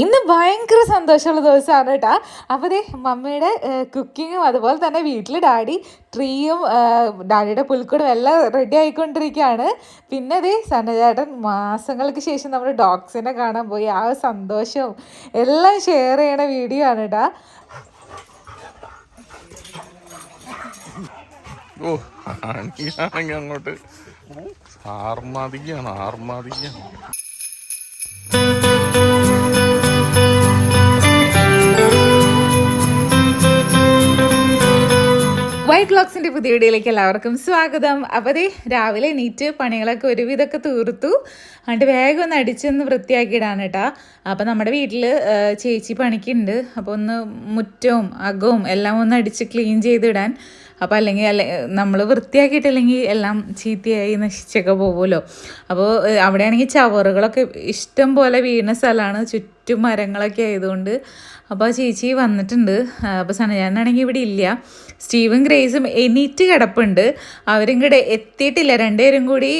ഇന്ന് ഭയങ്കര സന്തോഷമുള്ള ദിവസമാണ് കേട്ടോ. അപ്പോൾ ദേ മമ്മിയുടെ കുക്കിങ്ങും അതുപോലെ തന്നെ വീട്ടിൽ ഡാഡി ട്രീയും ഡാഡിയുടെ പുൽക്കൂടും എല്ലാം റെഡി ആയിക്കൊണ്ടിരിക്കുകയാണ്. പിന്നെ ദേ സന്നചേട്ടൻ മാസങ്ങൾക്ക് ശേഷം നമ്മൾ ഡോഗ്സിനെ കാണാൻ പോയി. ആ സന്തോഷവും എല്ലാം ഷെയർ ചെയ്യണ വീഡിയോ ആണ് കേട്ടോ. ഓ അങ്ങോട്ട്. ആർമാതിക്കാണ് ആർമാദിക്കാണ് വൈറ്റ് ബ്ലോഗ്സിന്റെ പുതിയ വീഡിയോയിലേക്ക് എല്ലാവർക്കും സ്വാഗതം. അപ്പോൾ ദേ രാവിലെ നീറ്റ് പണികളൊക്കെ ഒരുവിധമൊക്കെ തീർത്തു. എന്നിട്ട് വേഗം ഒന്ന് അടിച്ചൊന്ന് വൃത്തിയാക്കിയിടാണ് കേട്ടോ അപ്പോൾ നമ്മുടെ വീട്ടിൽ ചേച്ചി പണിക്കുണ്ട്. അപ്പോൾ ഒന്ന് മുറ്റവും അകവും എല്ലാം ഒന്ന് അടിച്ച് ക്ലീൻ ചെയ്തിടാൻ. അപ്പോൾ അല്ലെങ്കിൽ അല്ലെ നമ്മൾ വൃത്തിയാക്കിയിട്ടില്ലെങ്കിൽ എല്ലാം ചീത്തയായി നശിച്ചൊക്കെ പോകുമല്ലോ അപ്പോൾ അവിടെയാണെങ്കിൽ ചവറുകളൊക്കെ ഇഷ്ടം പോലെ വീണ സ്ഥലമാണ്. ചുറ്റും മരങ്ങളൊക്കെ ആയതുകൊണ്ട് അപ്പോൾ ചേച്ചി വന്നിട്ടുണ്ട്. അപ്പോൾ സനജാനാണെങ്കിൽ ഇവിടെ ഇല്ല. സ്റ്റീവും ഗ്രേസും എണീറ്റ് കിടപ്പുണ്ട്. അവരും കൂടെ എത്തിയിട്ടില്ല. രണ്ടുപേരും കൂടി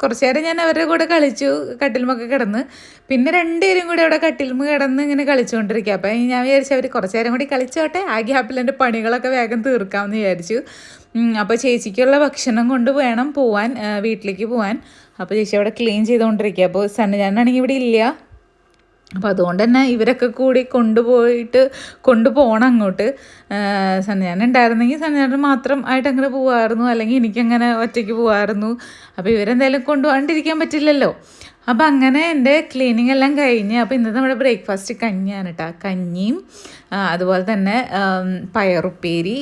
കുറച്ച് നേരം ഞാൻ അവരുടെ കൂടെ കളിച്ചു കട്ടിലുമൊക്കെ കിടന്ന്. പിന്നെ രണ്ടുപേരും കൂടി അവിടെ കട്ടിലും കിടന്ന് ഇങ്ങനെ കളിച്ചുകൊണ്ടിരിക്കുക. അപ്പോൾ ഞാൻ വിചാരിച്ചു അവർ കുറച്ച് നേരം കൂടി കളിച്ചോട്ടെ. ആ ഗ്യാപ്പിൽ എന്റെ പണികളൊക്കെ വേഗം തീർക്കാമെന്ന് വിചാരിച്ചു. അപ്പോൾ ചേച്ചിക്കുള്ള ഭക്ഷണം കൊണ്ട് വേണം പോവാൻ വീട്ടിലേക്ക് പോവാൻ. അപ്പോൾ ചേച്ചി അവിടെ ക്ലീൻ ചെയ്തുകൊണ്ടിരിക്കുക. അപ്പോൾ സന്നജാനാണെങ്കിൽ ഇവിടെ ഇല്ല. അപ്പോൾ അതുകൊണ്ട് തന്നെ ഇവരൊക്കെ കൂടി കൊണ്ടുപോയിട്ട് കൊണ്ടുപോകണം അങ്ങോട്ട്. സന്ധ്യാനം ഉണ്ടായിരുന്നെങ്കിൽ സന്ധ്യാനം മാത്രം ആയിട്ട് അങ്ങനെ പോകാമായിരുന്നു അല്ലെങ്കിൽ എനിക്കങ്ങനെ ഒറ്റയ്ക്ക് പോകാമായിരുന്നു അപ്പോൾ ഇവരെന്തായാലും കൊണ്ടുപോകാണ്ടിരിക്കാൻ പറ്റില്ലല്ലോ. അപ്പോൾ അങ്ങനെ എന്റെ ക്ലീനിങ് എല്ലാം കഴിഞ്ഞ് അപ്പോൾ ഇന്നത്തെ നമ്മുടെ ബ്രേക്ക്ഫാസ്റ്റ് കഞ്ഞിയാണ് കേട്ടോ കഞ്ഞിയും അതുപോലെ തന്നെ പയറുപ്പേരി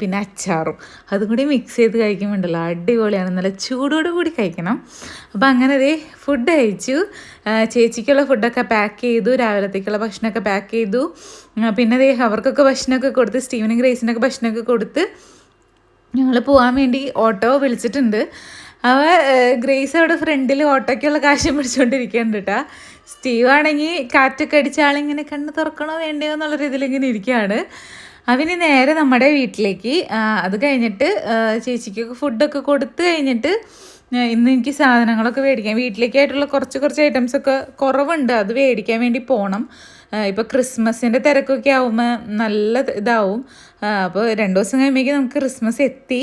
പിന്നെ അച്ചാറും. അതും കൂടി മിക്സ് ചെയ്ത് കഴിക്കുമ്പോണ്ടല്ലോ അടിപൊളിയാണ്. നല്ല ചൂടോട് കൂടി കഴിക്കണം. അപ്പോൾ അങ്ങനെ ദേ ഫുഡ് കഴിച്ചു. ചേച്ചിക്കുള്ള ഫുഡൊക്കെ പാക്ക് ചെയ്തു. രാവിലത്തേക്കുള്ള ഭക്ഷണമൊക്കെ പാക്ക് ചെയ്തു. പിന്നെ ദേ അവർക്കൊക്കെ ഭക്ഷണമൊക്കെ കൊടുത്ത് സ്റ്റീവനും ഗ്രേസിനൊക്കെ ഭക്ഷണമൊക്കെ കൊടുത്ത് ഞങ്ങൾ പോകാൻ വേണ്ടി ഓട്ടോ വിളിച്ചിട്ടുണ്ട്. അവ ഗ്രേസ് അവിടെ ഫ്രണ്ടിൽ ഓട്ടോയ്ക്കുള്ള കാശും പിടിച്ചുകൊണ്ടിരിക്കുന്നുണ്ട് കേട്ടോ സ്റ്റീവ് ആണെങ്കിൽ കാറ്റൊക്കെ അടിച്ച ആളിങ്ങനെ കണ്ണ് തുറക്കണോ വേണ്ടയോ എന്നുള്ള രീതിയിൽ ഇങ്ങനെ ഇരിക്കുകയാണ് അവന് നേരെ നമ്മുടെ വീട്ടിലേക്ക് അത് കഴിഞ്ഞിട്ട് ചേച്ചിക്കൊക്കെ ഫുഡൊക്കെ കൊടുത്തു കഴിഞ്ഞിട്ട് ഇന്ന് എനിക്ക് സാധനങ്ങളൊക്കെ മേടിക്കാം വീട്ടിലേക്കായിട്ടുള്ള കുറച്ച് കുറച്ച് ഐറ്റംസൊക്കെ കുറവുണ്ട് അത് മേടിക്കാൻ വേണ്ടി പോകണം ഇപ്പോൾ ക്രിസ്മസിന്റെ തിരക്കൊക്കെ ആവുമ്പോൾ നല്ല ഇതാവും. അപ്പോൾ രണ്ട് ദിവസം കഴിയുമ്പോഴേക്കും നമുക്ക് ക്രിസ്മസ് എത്തി.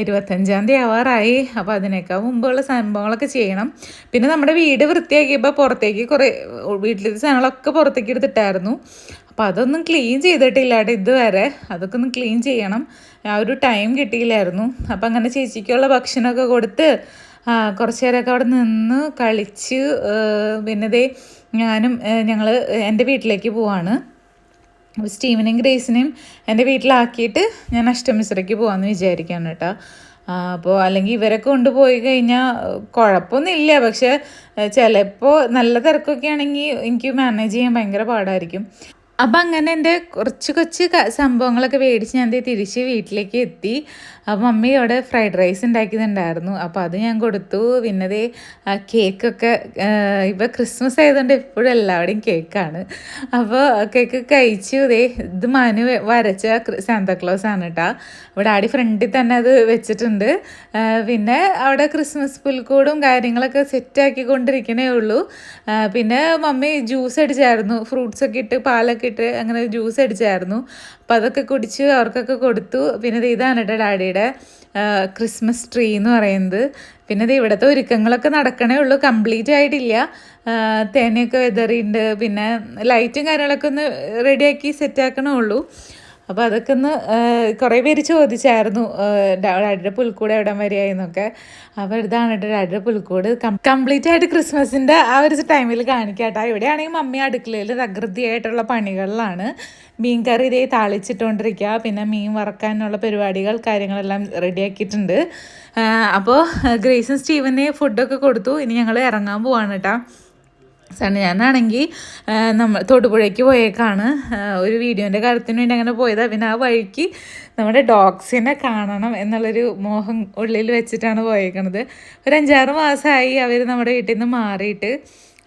ഇരുപത്തഞ്ചാം തീയതി ആവാറായി. അപ്പോൾ അതിനേക്കാൾ മുമ്പുള്ള സംഭവങ്ങളൊക്കെ ചെയ്യണം. പിന്നെ നമ്മുടെ വീട് വൃത്തിയാക്കിയപ്പോൾ പുറത്തേക്ക് കുറേ വീട്ടിലത്തെ സാധനങ്ങളൊക്കെ പുറത്തേക്ക് എടുത്തിട്ടായിരുന്നു. അപ്പോൾ അതൊന്നും ക്ലീൻ ചെയ്തിട്ടില്ല ഇതുവരെ. അതൊക്കെ ഒന്ന് ക്ലീൻ ചെയ്യണം. ആ ഒരു ടൈം കിട്ടിയില്ലായിരുന്നു. അപ്പോൾ അങ്ങനെ ചേച്ചിക്കുള്ള ഭക്ഷണമൊക്കെ കൊടുത്ത് കുറച്ച് നേരമൊക്കെ അവിടെ നിന്ന് കളിച്ച് പിന്നെ ഞാനും ഞങ്ങൾ എന്റെ വീട്ടിലേക്ക് പോവാണ്. സ്റ്റീവനെയും ഗ്രേസിനെയും എന്റെ വീട്ടിലാക്കിയിട്ട് ഞാൻ അഷ്ടമിശ്രയ്ക്ക് പോകാമെന്ന് വിചാരിക്കുകയാണ് കേട്ടോ. അപ്പോൾ അല്ലെങ്കിൽ ഇവരൊക്കെ കൊണ്ടുപോയി കഴിഞ്ഞാൽ കുഴപ്പമൊന്നുമില്ല പക്ഷേ ചിലപ്പോൾ നല്ല തിരക്കൊക്കെ ആണെങ്കിൽ എനിക്ക് മാനേജ് ചെയ്യാൻ ഭയങ്കര പാടായിരിക്കും. അപ്പം അങ്ങനെ എന്റെ കുറച്ച് കൊച്ച് സംഭവങ്ങളൊക്കെ മേടിച്ച് ഞാൻ തിരിച്ച് വീട്ടിലേക്ക് എത്തി. അപ്പം മമ്മി അവിടെ ഫ്രൈഡ് റൈസ് ഉണ്ടാക്കിയിട്ടുണ്ടായിരുന്നു അപ്പോൾ അത് ഞാൻ കൊടുത്തു. പിന്നെ ദേ കേക്കൊക്കെ ഇപ്പോൾ ക്രിസ്മസ് ആയതുകൊണ്ട് എപ്പോഴും എല്ലാവരുടെയും കേക്കാണ്. അപ്പോൾ കേക്ക് കഴിച്ചു. ദേ ഇത് മനു വരച്ച സാന്താക്ലോസ് ആണ് കേട്ടോ ഇവിടെ ആടി ഫ്രണ്ടിൽ തന്നെ അത് വെച്ചിട്ടുണ്ട്. പിന്നെ അവിടെ ക്രിസ്മസ് പുൽക്കൂടും കാര്യങ്ങളൊക്കെ സെറ്റാക്കി കൊണ്ടിരിക്കണേ ഉള്ളൂ. പിന്നെ മമ്മി ജ്യൂസ് അടിച്ചായിരുന്നു. ഫ്രൂട്ട്സ് ഒക്കെ ഇട്ട് പാലൊക്കെ ഇട്ട് അങ്ങനെ ജ്യൂസ് അടിച്ചായിരുന്നു. അപ്പോൾ അതൊക്കെ കുടിച്ച് അവർക്കൊക്കെ കൊടുത്തു. പിന്നെ ഇത് ഇതാണ് കേട്ടോ ഡാഡിയുടെ ക്രിസ്മസ് ട്രീ എന്ന് പറയുന്നത്. പിന്നെ ഇത് ഇവിടുത്തെ ഒരുക്കങ്ങളൊക്കെ നടക്കണേ ഉള്ളൂ. കംപ്ലീറ്റ് ആയിട്ടില്ല. തേനയൊക്കെ വെതറിയുണ്ട്. പിന്നെ ലൈറ്റും കാര്യങ്ങളൊക്കെ ഒന്ന് റെഡിയാക്കി സെറ്റാക്കണേ ഉള്ളൂ. അപ്പോൾ അതൊക്കെ ഒന്ന് കുറേ പേര് ചോദിച്ചായിരുന്നു ഡാഡിയുടെ പുൽക്കൂട് എവിടം വരെയായിരുന്നൊക്കെ അപ്പോൾ ഇതാണ് കേട്ടോ ഡാഡിയുടെ പുൽക്കൂട്. കംപ്ലീറ്റ് ആയിട്ട് ക്രിസ്മസിന്റെ ആ ഒരു ടൈമിൽ കാണിക്കാട്ടോ ഇവിടെയാണെങ്കിൽ മമ്മി അടുക്കളയിൽ തകൃതിയായിട്ടുള്ള പണികളിലാണ്. മീൻ കറി ഇതേ താളിച്ചിട്ടുകൊണ്ടിരിക്കുക പിന്നെ മീൻ വറക്കാനുള്ള പരിപാടികൾ കാര്യങ്ങളെല്ലാം റെഡിയാക്കിയിട്ടുണ്ട് അപ്പോൾ ഗ്രേസും സ്റ്റീവനെ ഫുഡൊക്കെ കൊടുത്തു. ഇനി ഞങ്ങൾ ഇറങ്ങാൻ പോവാണ് കേട്ടോ. സണ്ണി ഞാനാണെങ്കിൽ നമ്മൾ തൊടുപുഴയ്ക്ക് പോയേക്കാണ്. ഒരു വീഡിയോന്റെ കാര്യത്തിന് വേണ്ടി അങ്ങനെ പോയതാണ് പിന്നെ ആ വഴിക്ക് നമ്മുടെ ഡോഗ്സിനെ കാണണം എന്നുള്ളൊരു മോഹം ഉള്ളിൽ വെച്ചിട്ടാണ് പോയേക്കണത്. ഒരു അഞ്ചാറ് മാസമായി അവർ നമ്മുടെ വീട്ടിൽ നിന്ന് മാറിയിട്ട്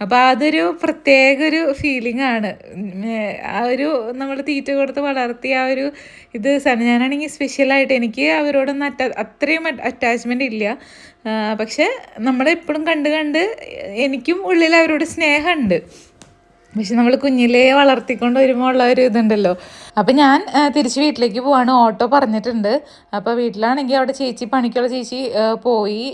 അപ്പോൾ അതൊരു പ്രത്യേക ഒരു ഫീലിംഗ് ആണ് ആ ഒരു നമ്മൾ തീറ്റ കൊടുത്ത് വളർത്തി ആ ഒരു ഇത് ഞാനാണെങ്കിൽ സ്പെഷ്യലായിട്ട് എനിക്ക് അവരോടൊന്നും അറ്റ അത്രയും അറ്റാച്ച്മെന്റ് ഇല്ല. പക്ഷെ നമ്മളെപ്പോഴും കണ്ട് കണ്ട് എനിക്കും ഉള്ളിൽ അവരോട് സ്നേഹമുണ്ട്. പക്ഷെ നമ്മൾ കുഞ്ഞിലേ വളർത്തിക്കൊണ്ട് വരുമ്പോൾ ഉള്ള ഒരു ഇതുണ്ടല്ലോ. അപ്പം ഞാൻ തിരിച്ച് വീട്ടിലേക്ക് പോവാണ്. ഓട്ടോ പറഞ്ഞിട്ടുണ്ട്. അപ്പോൾ വീട്ടിലാണെങ്കിൽ അവിടെ ചേച്ചി പണിക്കുള്ള ചേച്ചി പോയി.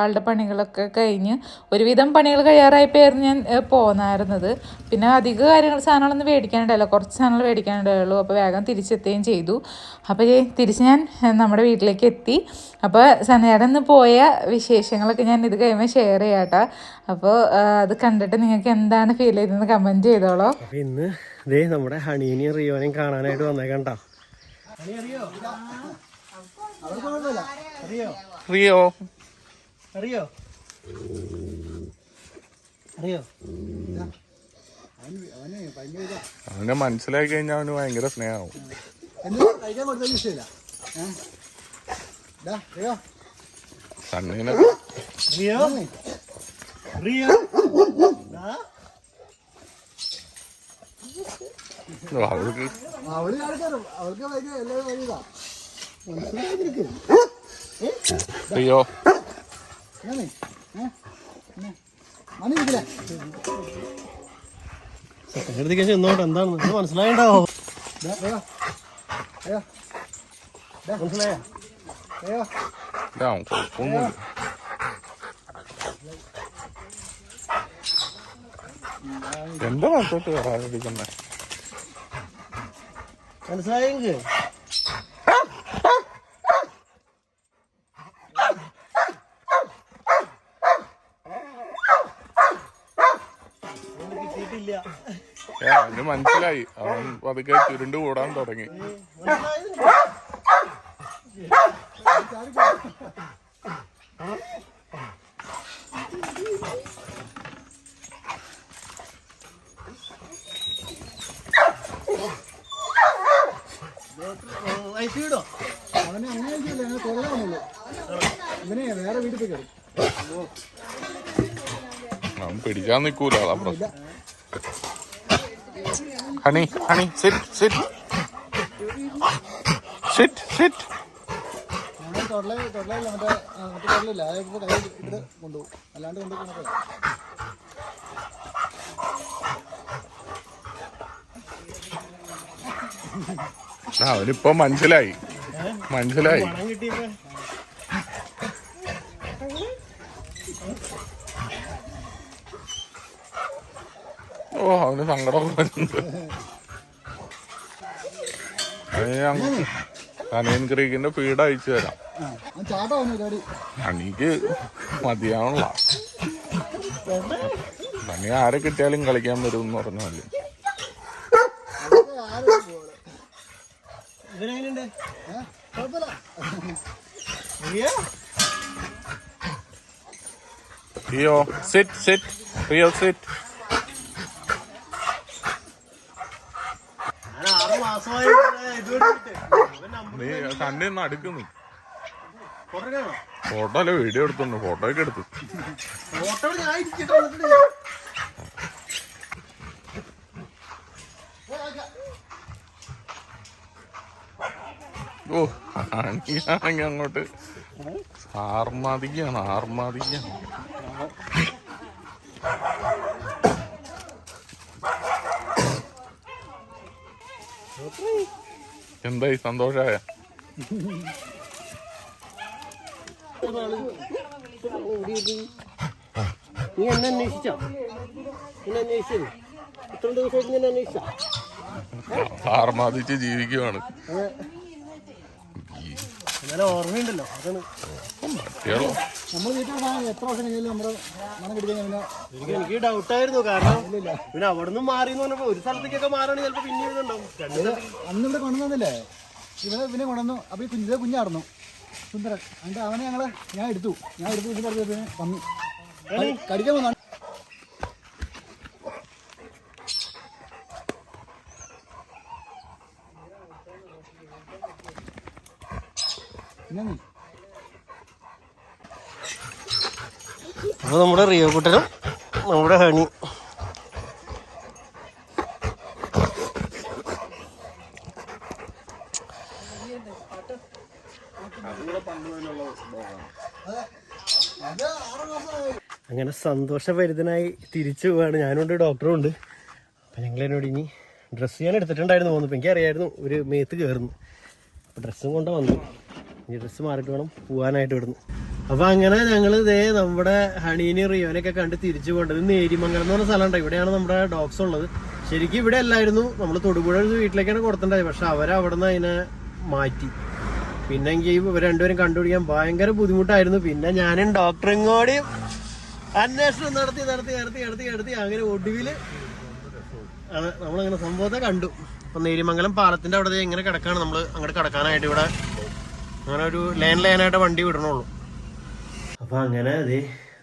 ആളുടെ പണികളൊക്കെ കഴിഞ്ഞ് ഒരുവിധം പണികൾ കഴിയാറായപ്പോയിരുന്നു ഞാൻ പോകുന്നായിരുന്നത് പിന്നെ അധിക കാര്യങ്ങൾ സാധനങ്ങളൊന്നും മേടിക്കാനുണ്ടല്ലോ കുറച്ച് സാധനങ്ങൾ മേടിക്കാനുണ്ടായുള്ളൂ അപ്പോൾ വേഗം തിരിച്ചെത്തുകയും ചെയ്തു. അപ്പോൾ തിരിച്ച് ഞാൻ നമ്മുടെ വീട്ടിലേക്ക് എത്തി. അപ്പോൾ സനയുടെ നിന്ന് പോയ വിശേഷങ്ങളൊക്കെ ഞാൻ ഇത് കഴിയുമ്പോൾ ഷെയർ ചെയ്യാം കേട്ടോ. അപ്പോൾ അത് കണ്ടിട്ട് നിങ്ങൾക്ക് എന്താണ് ഫീൽ ചെയ്തതെന്ന് കമന്റ് ചെയ്തോളൂ. അപ്പൊ ഇന്ന് ദേ നമ്മുടെ ഹണീനെയും റിയോനെയും കാണാനായിട്ട് വന്നേക്കണ്ട അറിയോ റിയോ? അറിയോ അറിയോ അവനെ മനസ്സിലാക്കി കഴിഞ്ഞാൽ അവന് ഭയങ്കര സ്നേഹമാവും. സണ്ണീനെ റിയോ? റിയോ? ദാ. അവൾക്ക് റിയോ സെക്കൻഡ് എടുത്തേക്ക് ചെന്നോട്ടെ എന്താണ്? ഇത് മനസ്സിലായിണ്ടാവോ മനസ്സിലായോ? കുഴപ്പമൊന്നുമില്ല എന്റെ മക്കൾക്ക് കയറാതിരിക്കുന്നേ? മനസ്സിലായെങ്കിൽ. മനസ്സിലായി. അവൻ പതുക്കെ ചുരുണ്ട് കൂടാൻ തുടങ്ങി. ഐസിയുടോ അവനെ അങ്ങനെ ചെയ്യില്ല? അങ്ങനെ കൊള്ളാമെന്നുള്ളൂ ഇവനെ വേറെ വീട്ടിൽ പോയി കയറും അവൻ പിടിക്കാൻ അതാ പ്രശ്നം. Honey honey sit sit sit sit ഞാൻ തൊടല തൊടലല്ല മറ്റേ ആ, മറ്റേ തൊടലില്ല? അതായത് കൈ ഇട്ട് കൊണ്ടുപോകും. അല്ലാണ്ട് കൊണ്ടുപോകുന്നത് അവനിപ്പൊ മനസ്സിലായി. മനസ്സിലായി. ഓ അവന് സങ്കടം വരുന്നുണ്ട്. ക്രീക്കിന്റെ പീഡ അയച്ചു തരാം. ആ അവൻ പണി ആരെ കിട്ടിയാലും കളിക്കാൻ വരും എന്ന് പറഞ്ഞല്ലേ. ഇവനെങ്ങനെയുണ്ട്? കുഴപ്പമില്ല. Rio? Sit sit Rio sit നീ തന്നെ ഒന്ന് അടുക്കുന്നു ഫോട്ടോ ഫോട്ടോ അല്ല വീഡിയോ എടുത്തുണ്ട് ഫോട്ടോ ഒക്കെ എടുത്തു. ഫോട്ടോ ഞാൻ ഓ അങ്ങോട്ട്. ആർമാതിക്കാണ് ആർമാതിക്കാണ് എന്തായി സന്തോഷായ? നീ എന്നെ അന്വേഷിച്ചോ? എന്നെ അന്വേഷിച്ചു? ഇത്ര ദിവസമായിട്ട് ഞാൻ അന്വേഷിച്ചോ? ആർമാദിച്ച് ജീവിക്കുവാണ്. എന്നാലും ഓർമ്മയുണ്ടല്ലോ അതാണ്. പറ്റിയാലോ നമ്മൾ വീട്ടിൽ സാധനം എത്ര വർഷം കഴിഞ്ഞാലും നമ്മുടെ മണം കിട്ടിക്കാൻ പിന്നെ എനിക്ക് എനിക്ക് ഡൗട്ടായിരുന്നു കാരണം പിന്നെ അവിടെ നിന്ന് മാറി എന്ന് പറഞ്ഞപ്പോ ഒരു സ്ഥലത്തേക്കൊക്കെ മാറാണ് ചിലപ്പോ പിന്നെ ഇതുണ്ടാവും രണ്ട് അന്ന് ഇവിടെ കൊണ്ടുവന്നില്ലേ ഇവനെ പിന്നെ കൊണ്ടുവന്നു. അപ്പൊ ഈ കുഞ്ഞിലെ കുഞ്ഞായിരുന്നു സുന്ദരൻ. എന്നിട്ട് അവനെ ഞങ്ങൾ ഞാൻ എടുത്തു. ഞാൻ എടുത്തു ഇതിന്റെ അടുത്ത് വന്നു. കടിക്കാൻ വന്നാണ്. നീ അപ്പൊ നമ്മുടെ റിയോ കുട്ടനും നമ്മുടെ ഹണി. അങ്ങനെ സന്തോഷഭരിതനായി തിരിച്ചു പോവാണ്. ഞാനുണ്ട് ഡോക്ടറും ഉണ്ട്. അപ്പം ഞങ്ങൾ എന്നോട് ഇനി ഡ്രസ്സ് ഞാൻ എടുത്തിട്ടുണ്ടായിരുന്നു. പോകുന്നു അപ്പം എനിക്കറിയായിരുന്നു ഒരു മേത്ത് കയറുന്നു അപ്പം ഡ്രസ്സും കൊണ്ട് വന്നു. ഇനി ഡ്രസ്സ് മാറിയിട്ട് വേണം പോകാനായിട്ട് വിടുന്നു അപ്പൊ അങ്ങനെ ഞങ്ങൾ ഇതേ നമ്മുടെ ഹണീനെ റിയോനൊക്കെ കണ്ട് തിരിച്ചു പോകേണ്ടത് നേരിമംഗലം എന്ന് പറഞ്ഞ സ്ഥലമുണ്ട്. ഇവിടെയാണ് നമ്മുടെ ഡോഗ്സ് ഉള്ളത്. ശരിക്കും ഇവിടെ അല്ലായിരുന്നു. നമ്മൾ തൊടുപുഴ വീട്ടിലേക്കാണ് കൊടുത്തിട്ടുണ്ടായത്. പക്ഷെ അവരവിടെ നിന്ന് അതിനെ മാറ്റി. പിന്നെ എനിക്ക് രണ്ടുപേരും കണ്ടുപിടിക്കാൻ ഭയങ്കര ബുദ്ധിമുട്ടായിരുന്നു. പിന്നെ ഞാനും ഡോക്ടറും കൂടി അന്വേഷണം നടത്തി നടത്തി നടത്തി നടത്തി നടത്തി. അങ്ങനെ ഒടുവിൽ അതെ നമ്മളങ്ങനെ സംഭവത്തെ കണ്ടു. അപ്പൊ നേരിമംഗലം പാലത്തിന്റെ അവിടെ ഇങ്ങനെ കിടക്കാണ് നമ്മൾ അങ്ങോട്ട് കിടക്കാനായിട്ട് ഇവിടെ അങ്ങനെ ഒരു ലൈൻ ലൈനായിട്ട് വണ്ടി വിടണുള്ളൂ. അപ്പൊ അങ്ങനെ അതെ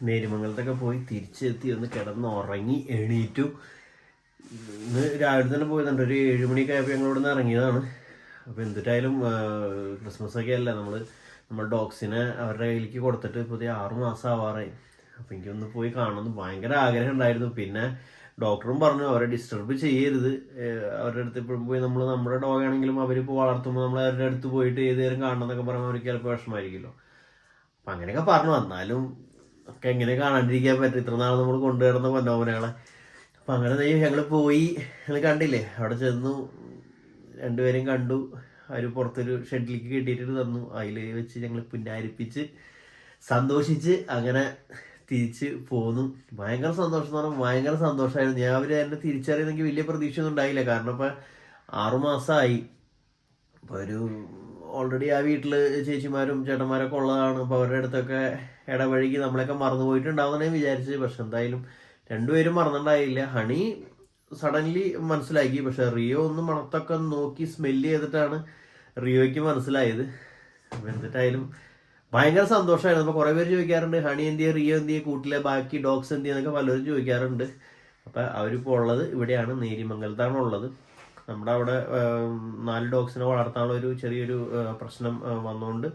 നേരുമംഗലത്തൊക്കെ പോയി തിരിച്ചെത്തി ഒന്ന് കിടന്ന് ഉറങ്ങി എണീറ്റു. ഇന്ന് രാവിലെ തന്നെ പോയതുണ്ട്. ഒരു ഏഴ് മണിയൊക്കെ ആയപ്പോൾ ഞങ്ങൾ നിന്ന് ഇറങ്ങിയതാണ്. അപ്പോൾ എന്തിട്ടായാലും ക്രിസ്മസ് ഒക്കെ അല്ല? നമ്മൾ നമ്മുടെ ഡോഗ്സിനെ അവരുടെ കയ്യിലേക്ക് കൊടുത്തിട്ട് പുതിയ ആറു മാസം ആവാറായി അപ്പോൾ എനിക്കൊന്ന് പോയി കാണണമെന്ന് ഭയങ്കര ആഗ്രഹം ഉണ്ടായിരുന്നു. പിന്നെ ഡോക്ടറും പറഞ്ഞു അവരെ ഡിസ്റ്റർബ് ചെയ്യരുത്. അവരുടെ അടുത്ത് ഇപ്പോഴും പോയി നമ്മൾ നമ്മുടെ ഡോഗ് ആണെങ്കിലും അവരിപ്പോൾ വളർത്തുമ്പോൾ നമ്മൾ അവരുടെ അടുത്ത് പോയിട്ട് ഏത് നേരം കാണണം എന്നൊക്കെ പറയുമ്പോൾ അവർക്ക് ചിലപ്പോൾ വിഷമമായിരിക്കുമല്ലോ. അപ്പം അങ്ങനെയൊക്കെ പറഞ്ഞു. വന്നാലും ഒക്കെ എങ്ങനെ കാണാണ്ടിരിക്കാൻ പറ്റും. ഇത്ര നാൾ നമ്മൾ കൊണ്ടുവരുന്ന പൊന്നോമനകളെ അപ്പം അങ്ങനെ ഞങ്ങൾ പോയി. ഞങ്ങൾ കണ്ടില്ലേ? അവിടെ ചെന്നു. രണ്ടുപേരെയും കണ്ടു. അവർ പുറത്തൊരു ഷെഡിലേക്ക് കെട്ടിയിട്ട് തന്നു. അതിൽ വെച്ച് ഞങ്ങൾ പുന്നാരിപ്പിച്ച് സന്തോഷിച്ച് അങ്ങനെ തിരിച്ച് പോന്നു. ഭയങ്കര സന്തോഷം എന്ന് പറഞ്ഞാൽ ഭയങ്കര സന്തോഷമായിരുന്നു ഞാൻ അവർ എന്നെ തിരിച്ചറിയുന്നെങ്കിൽ വലിയ പ്രതീക്ഷയൊന്നും ഉണ്ടായില്ല. കാരണം ഇപ്പം ആറുമാസമായി അപ്പോൾ ഒരു ഓൾറെഡി ആ വീട്ടിൽ ചേച്ചിമാരും ചേട്ടന്മാരൊക്കെ ഉള്ളതാണ്. അപ്പോൾ അവരുടെ അടുത്തൊക്കെ ഇടവഴിക്ക് നമ്മളെയൊക്കെ മറന്നു പോയിട്ടുണ്ടാവുന്നേ വിചാരിച്ച് പക്ഷെ എന്തായാലും രണ്ടുപേരും മറന്നിട്ടുണ്ടായില്ല ഹണി സഡൻലി മനസ്സിലാക്കി. പക്ഷെ റിയോ ഒന്ന് മണത്തൊക്കെ നോക്കി സ്മെല്ല് ചെയ്തിട്ടാണ് റിയോയ്ക്ക് മനസ്സിലായത്. എന്നിട്ടായാലും ഭയങ്കര സന്തോഷമായിരുന്നു അപ്പോൾ കുറേ പേര് ചോദിക്കാറുണ്ട് ഹണി എന്തിയെ റിയോ എന്തിയെ കൂട്ടിലെ ബാക്കി ഡോഗ്സ് എന്തിയെന്നൊക്കെ പലരും ചോദിക്കാറുണ്ട്. അപ്പോൾ അവരിപ്പോൾ ഉള്ളത് ഇവിടെയാണ് നേരിമംഗലത്താണ് ഉള്ളത്. നമ്മുടെ അവിടെ നാല് ഡോഗ്സിനെ വളർത്താനുള്ള ഒരു ചെറിയൊരു പ്രശ്നം വന്നുകൊണ്ട്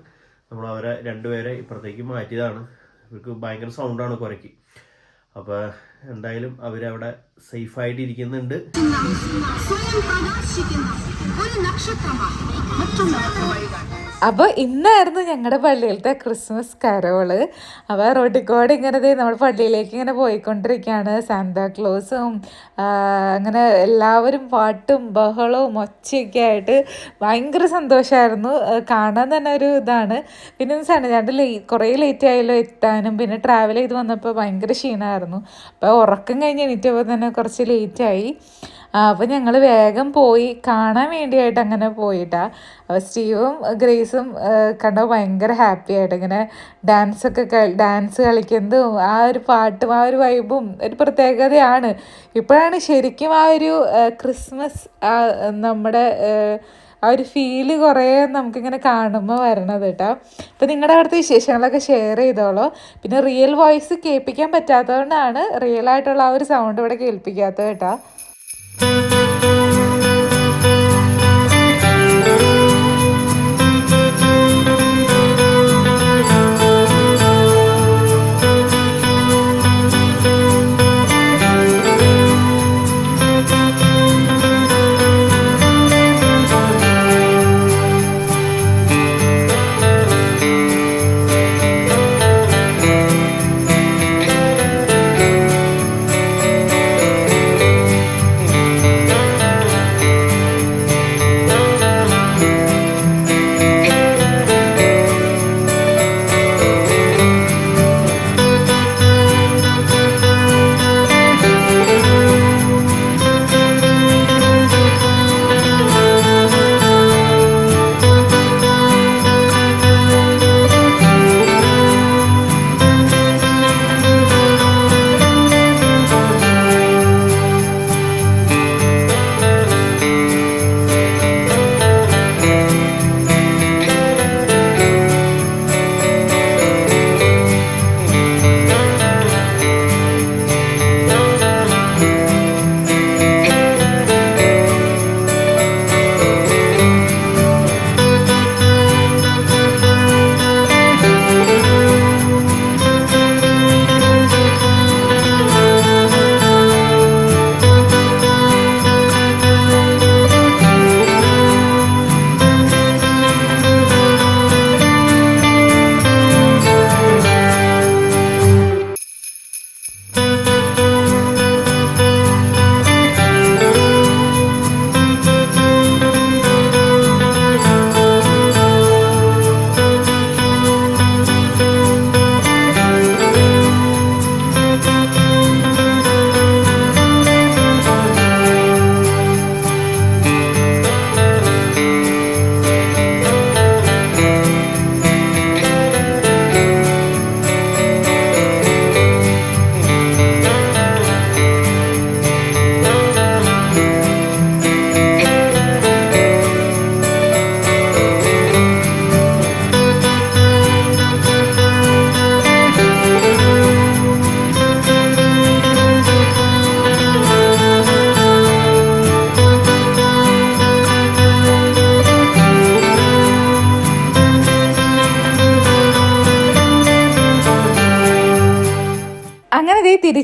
നമ്മൾ അവരെ രണ്ടുപേരെ ഇപ്പുറത്തേക്ക് മാറ്റിയതാണ്. ഇവർക്ക് ഭയങ്കര സൗണ്ടാണ് കുരയ്ക്ക് അപ്പോൾ എന്തായാലും അവരവിടെ സേഫായിട്ട് ഇരിക്കുന്നുണ്ട്. നക്ഷത്രമാണ് അപ്പോൾ ഇന്നായിരുന്നു ഞങ്ങളുടെ പള്ളിയിലത്തെ ക്രിസ്മസ് കരോൾ. അപ്പോൾ റോഡിൽ കൂടെ ഇങ്ങനെ നമ്മൾ പള്ളിയിലേക്ക് ഇങ്ങനെ പോയിക്കൊണ്ടിരിക്കുകയാണ് സാന്താക്ലോസും അങ്ങനെ എല്ലാവരും പാട്ടും ബഹളവും ഒച്ചയൊക്കെ ആയിട്ട് ഭയങ്കര സന്തോഷമായിരുന്നു കാണാൻ തന്നെ ഒരു ഇതാണ്. പിന്നെ സണ് ഞാൻ ലേ കുറേ ലേറ്റ് ആയല്ലോ എത്താനും. പിന്നെ ട്രാവൽ ചെയ്ത് വന്നപ്പോൾ ഭയങ്കര ക്ഷീണമായിരുന്നു അപ്പോൾ ഉറക്കം കഴിഞ്ഞ് എണീറ്റപ്പോൾ തന്നെ കുറച്ച് ലേറ്റായി അപ്പോൾ ഞങ്ങൾ വേഗം പോയി. കാണാൻ വേണ്ടിയായിട്ട് അങ്ങനെ പോയിട്ടാ. അപ്പോൾ സ്റ്റീവും ഗ്രേസും കണ്ടോ ഭയങ്കര ഹാപ്പി ആയിട്ട് ഇങ്ങനെ ഡാൻസൊക്കെ ഡാൻസ് കളിക്കുന്നതും ആ ഒരു പാട്ടും ആ ഒരു വൈബും ഒരു പ്രത്യേകതയാണ്. ഇപ്പോഴാണ് ശരിക്കും ആ ഒരു ക്രിസ്മസ് നമ്മുടെ ആ, ആ ഒരു ഫീൽ കുറേ നമുക്കിങ്ങനെ കാണുമ്പോൾ വരണത് കേട്ടോ. അപ്പോൾ നിങ്ങളുടെ അവിടുത്തെ വിശേഷങ്ങളൊക്കെ ഷെയർ ചെയ്തോളൂ. പിന്നെ റിയൽ വോയിസ് കേൾപ്പിക്കാൻ പറ്റാത്തതുകൊണ്ടാണ് റിയൽ ആയിട്ടുള്ള ആ ഒരു സൗണ്ട് ഇവിടെ കേൾപ്പിക്കാത്തത് കേട്ടോ. Thank you.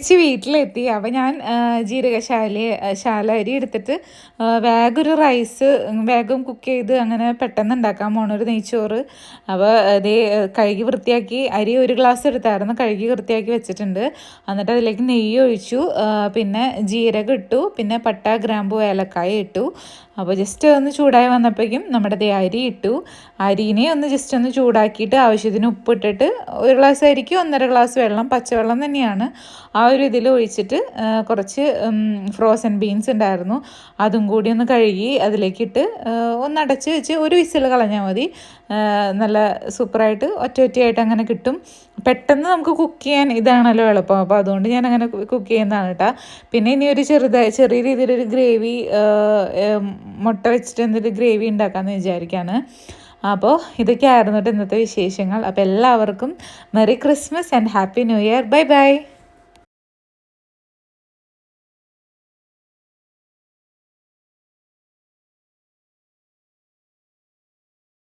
തിരിച്ച് വീട്ടിലെത്തി. അപ്പോൾ ഞാൻ ജീരകശാല ശാല അരി എടുത്തിട്ട് വേഗം റൈസ് വേഗം കുക്ക് ചെയ്ത് അങ്ങനെ പെട്ടെന്ന് ഉണ്ടാക്കാൻ പോണ ഒരു നെയ്ച്ചോറ്. അപ്പോൾ അതേ കഴുകി വൃത്തിയാക്കി അരി ഒരു ഗ്ലാസ് എടുത്തായിരുന്നു കഴുകി വൃത്തിയാക്കി വെച്ചിട്ടുണ്ട്. എന്നിട്ട് അതിലേക്ക് നെയ്യ് ഒഴിച്ചു പിന്നെ ജീരകം ഇട്ടു പിന്നെ പട്ട ഗ്രാമ്പു ഏലക്കായ ഇട്ടു. അപ്പോൾ ജസ്റ്റ് ഒന്ന് ചൂടായി വന്നപ്പോഴേക്കും നമ്മുടെ അരി ഇട്ടു. അരിനെ ഒന്ന് ജസ്റ്റ് ഒന്ന് ചൂടാക്കിയിട്ട് ആവശ്യത്തിന് ഉപ്പിട്ടിട്ട് ഒരു ഗ്ലാസ് അരിക്ക് ഒന്നര ഗ്ലാസ് വെള്ളം പച്ചവെള്ളം തന്നെയാണ്. ആ ഒരു ഇതിൽ ഒഴിച്ചിട്ട് കുറച്ച് ഫ്രോസൺ ബീൻസ് ഉണ്ടായിരുന്നു. അതും കൂടി ഒന്ന് കഴുകി അതിലേക്കിട്ട് ഒന്നടച്ച് വെച്ച് ഒരു വിസിൽ കളഞ്ഞാൽ മതി. നല്ല സൂപ്പറായിട്ട് ഒറ്റ ഒറ്റയായിട്ട് അങ്ങനെ കിട്ടും. പെട്ടെന്ന് നമുക്ക് കുക്ക് ചെയ്യാൻ ഇതാണല്ലോ എളുപ്പം. അപ്പോൾ അതുകൊണ്ട് ഞാൻ അങ്ങനെ കുക്ക് ചെയ്യുന്നതാണ് കേട്ടോ. പിന്നെ ഇനി ഒരു ചെറുതായി ചെറിയ രീതിയിലൊരു ഗ്രേവി മുട്ട വെച്ചിട്ട് എന്തൊരു ഗ്രേവി ഉണ്ടാക്കാമെന്ന് വിചാരിക്കുകയാണ് അപ്പോൾ ഇതൊക്കെയായിരുന്നു ഇന്നത്തെ വിശേഷങ്ങൾ. അപ്പോൾ എല്ലാവർക്കും merry Christmas and happy new year. Bye bye.